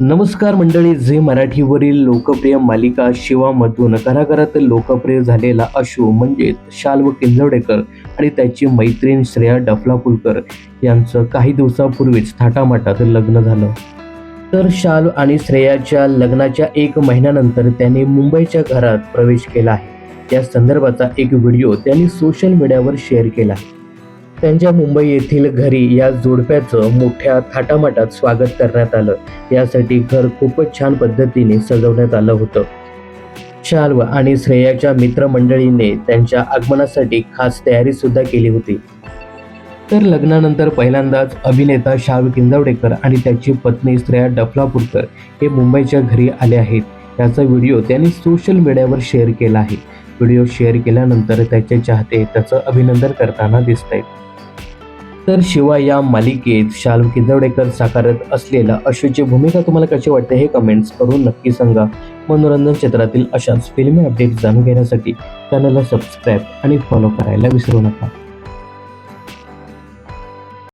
नमस्कार मंडळी झे मराठीवरील लोकप्रिय मालिका शिवामधून घराघरात लोकप्रिय झालेला अशू म्हणजेच शाल्व किंजवडेकर आणि त्याची मैत्रीण श्रेया डफलापूरकर यांचं काही दिवसापूर्वीच थाटामाटात लग्न झालं. तर शाल्व आणि श्रेयाच्या लग्नाच्या एक महिन्यानंतर त्याने मुंबईच्या घरात प्रवेश केला आहे. या संदर्भाचा एक व्हिडिओ त्यांनी सोशल मीडियावर शेअर केला आहे. त्यांच्या मुंबई येथील घरी या जोडप्याचं मोठ्या थाटामाटात स्वागत करण्यात आलं. यासाठी घर खूपच छान पद्धतीने सजवण्यात आलं होतं. शाल्व आणि श्रेयाच्या मित्रमंडळीने त्यांच्या आगमनासाठी खास तयारी सुद्धा केली होती. तर लग्नानंतर पहिल्यांदाच अभिनेता शाल्व किंजवडेकर आणि त्याची पत्नी श्रेया डफलापूरकर हे मुंबईच्या घरी आले आहेत. याचा व्हिडिओ त्यांनी सोशल मीडियावर शेअर केला आहे. व्हिडिओ शेअर केल्यानंतर त्याचे चाहते त्याचं अभिनंदन करताना दिसत आहेत तर शिवाय या मालिकेत शालू किंजवडेकर साकारत असलेल्या अशोची भूमिका तुम्हाला कशी वाटते हे कमेंट्स करून नक्की सांगा. मनोरंजन क्षेत्रातील अशाच फिल्मी अपडेट जाणून घेण्यासाठी चॅनलला सबस्क्राईब आणि फॉलो करायला विसरू नका.